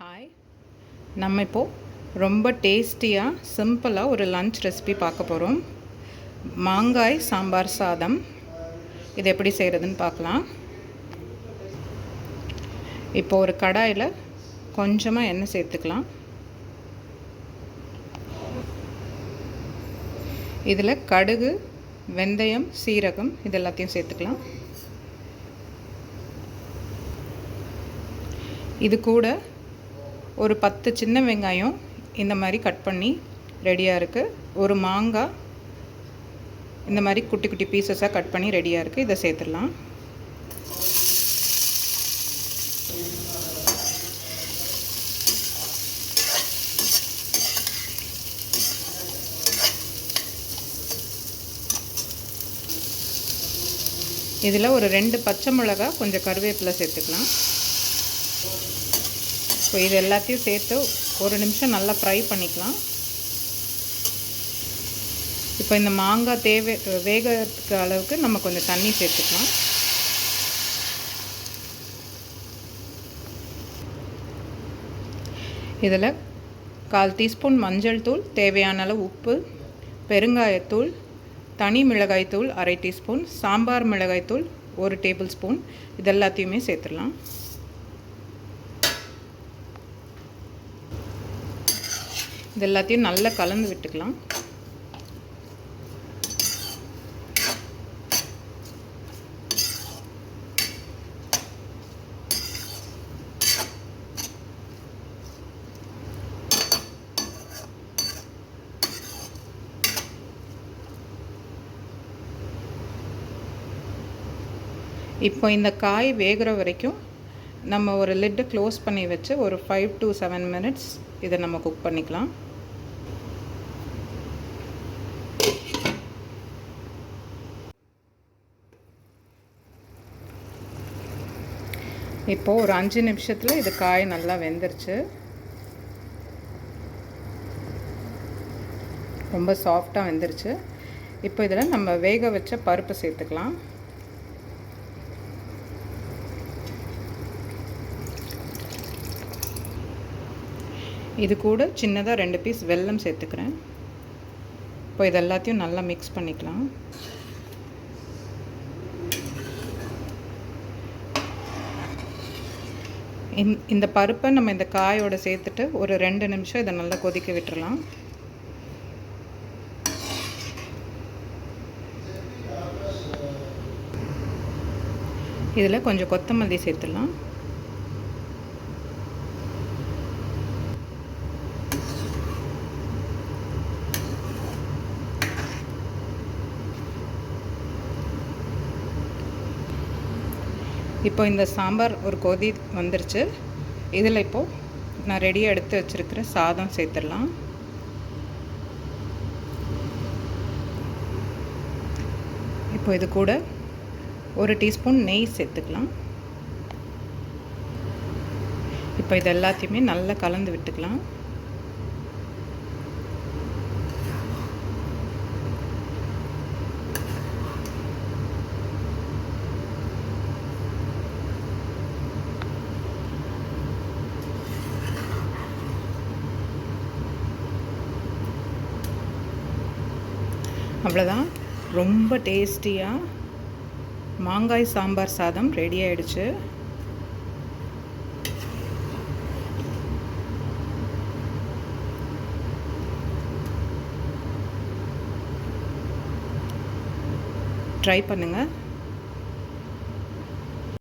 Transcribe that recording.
Hi நம்ம இப்போது ரொம்ப டேஸ்டியாக சிம்பிளாக ஒரு லன்ச் ரெசிபி பார்க்க போகிறோம் மாங்காய் சாம்பார் சாதம். இது எப்படி செய்கிறதுன்னு பார்க்கலாம். இப்போ ஒரு கடாயில் கொஞ்சமாக எண்ணெய் சேர்த்துக்கலாம். இதில் கடுகு வெந்தயம் சீரகம் இது எல்லாத்தையும் சேர்த்துக்கலாம். இது கூட ஒரு பத்து சின்ன வெங்காயம் இந்த மாதிரி கட் பண்ணி ரெடியாக இருக்குது ஒரு மாங்காய் இந்த மாதிரி குட்டி குட்டி பீசஸாக கட் பண்ணி ரெடியாக இருக்குது இதை சேர்த்துடலாம். இதில் ஒரு ரெண்டு பச்சை மிளகா கொஞ்சம் கருவேப்பிலை சேர்த்துக்கலாம். ஸோ இது எல்லாத்தையும் சேர்த்து ஒரு நிமிஷம் நல்லா ஃப்ரை பண்ணிக்கலாம். இப்போ இந்த மாங்காய் தேவை வேகிறதுக்கு அளவுக்கு நம்ம கொஞ்சம் தண்ணி சேர்த்துக்கலாம். இதில் கால் டீஸ்பூன் மஞ்சள் தூள் தேவையான அளவு உப்பு பெருங்காயத்தூள் தனி மிளகாய்த்தூள் அரை டீஸ்பூன் சாம்பார் மிளகாய்த்தூள் ஒரு டேபிள் ஸ்பூன் இது எல்லாத்தையுமே சேர்த்துடலாம். இது எல்லாத்தையும் நல்லா கலந்து விட்டுக்கலாம். இப்போ இந்த காய் வேகிற வரைக்கும் நம்ம ஒரு லிட்டு க்ளோஸ் பண்ணி வச்சு ஒரு ஃபைவ் டு செவன் மினிட்ஸ் இதை நம்ம குக் பண்ணிக்கலாம். இப்போது ஒரு அஞ்சு நிமிஷத்தில் இது காய் நல்லா வெந்துருச்சு. ரொம்ப சாஃப்டாக வெந்துருச்சு. இப்போ இதில் நம்ம வேக வச்ச பருப்பு சேர்த்துக்கலாம். இது கூட சின்னதாக ரெண்டு பீஸ் வெல்லம் சேர்த்துக்கிறேன். இப்போ இது எல்லாத்தையும் நல்லா மிக்ஸ் பண்ணிக்கலாம். இந்த பருப்பை நம்ம இந்த காயோட சேர்த்துட்டு ஒரு ரெண்டு நிமிஷம் இதை நல்லா கொதிக்க விட்டுறலாம். இதில் கொஞ்சம் கொத்தமல்லி சேர்த்துடலாம். இப்போ இந்த சாம்பார் ஒரு கொதி வந்துருச்சு. இதில் இப்போது நான் ரெடியாக எடுத்து வச்சுருக்கிற சாதம் சேர்த்துடலாம். இப்போ இது கூட ஒரு டீஸ்பூன் நெய் சேர்த்துக்கலாம். இப்போ இது எல்லாத்தையுமே நல்லா கலந்து விட்டுக்கலாம். அவ்வளோதான் ரொம்ப டேஸ்டியாக மாங்காய் சாம்பார் சாதம் ரெடி ஆயிடுச்சு. ட்ரை பண்ணுங்கள்